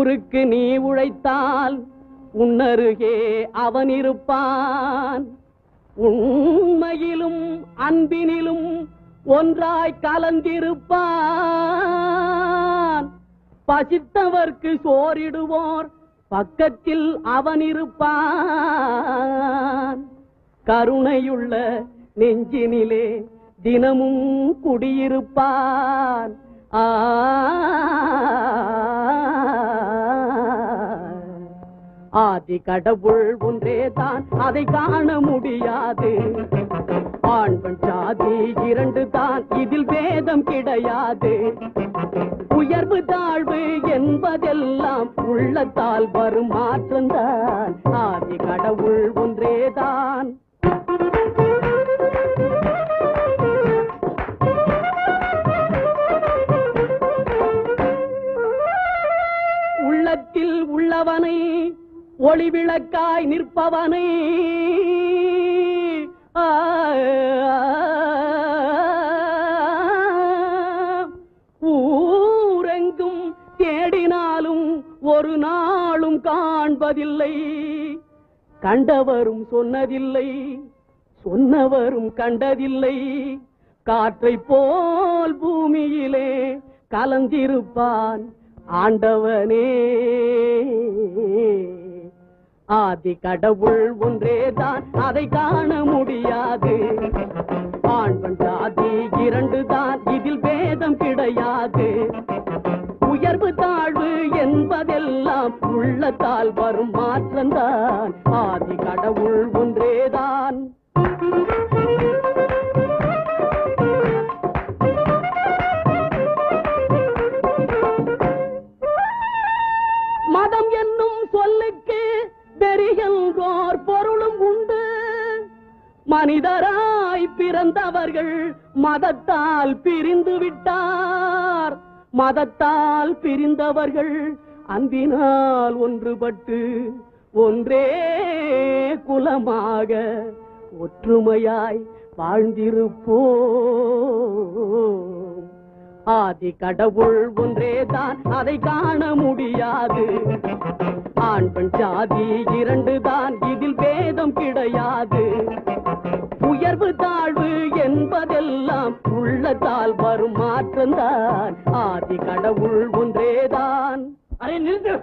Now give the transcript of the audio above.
ஊருக்கு நீ உழைத்தால் உன்னருகே அவன் இருப்பான். உண்மையிலும் அன்பினிலும் ஒன்றாய் கலந்திருப்பான். பசித்தவர்க்கு சோறிடுவோர் பக்கத்தில் அவன் இருப்பான். கருணையுள்ள நெஞ்சினிலே தினமும் குடியிருப்பான். ஆ ஆதி கடவுள் ஒன்றேதான் அதை காண முடியாது. ஆண் பெண் சாதி இரண்டு தான். இதில் வேதம் கிடையாது. உயர்வு தாழ்வு என்பதெல்லாம் உள்ளத்தால் வரும் மாற்றம்தான். ஆதி கடவுள் ஒன்றேதான் உள்ளத்தில் உள்ளவனை ஒளி விளக்காய் நிற்பவனே ஊரெங்கும் தேடினாலும் ஒரு நாளும் காண்பதில்லை. கண்டவரும் சொன்னதில்லை. சொன்னவரும் கண்டதில்லை. காற்றை போல் பூமியிலே கலந்திருப்பான் ஆண்டவனே. ஆதி கடவுள் ஒன்றேதான் அதை காண முடியாது. ஆண்பன் ஜாதி சாதி இரண்டு தான். இதில் பேதம் கிடையாது. உயர்வு தாழ்வு என்பதெல்லாம் உள்ளத்தால் வரும் மாற்றம்தான். ஆதி கடவுள் ஒன்றேதான் மதம் என்னும் சொல்லுக்கு பெரியங்கோர் பொருளும் உண்டு. மனிதராய் பிறந்தவர்கள் மதத்தால் பிரிந்து விட்டார். மதத்தால் பிரிந்தவர்கள் அன்பினால் ஒன்றுபட்டு ஒன்றே குலமாக ஒற்றுமையாய் வாழ்ந்திருப்போ ஆதி கடவுள் ஒன்றேதான் அதை காண முடியாது. ஆண் பெண் சாதி இரண்டு தான் இதில் பேதம் கிடையாது. உயர்வு தாழ்வு என்பதெல்லாம் உள்ளத்தால் வரும் மாற்றம்தான். ஆதி கடவுள் ஒன்றேதான். அதை நிறுத்து.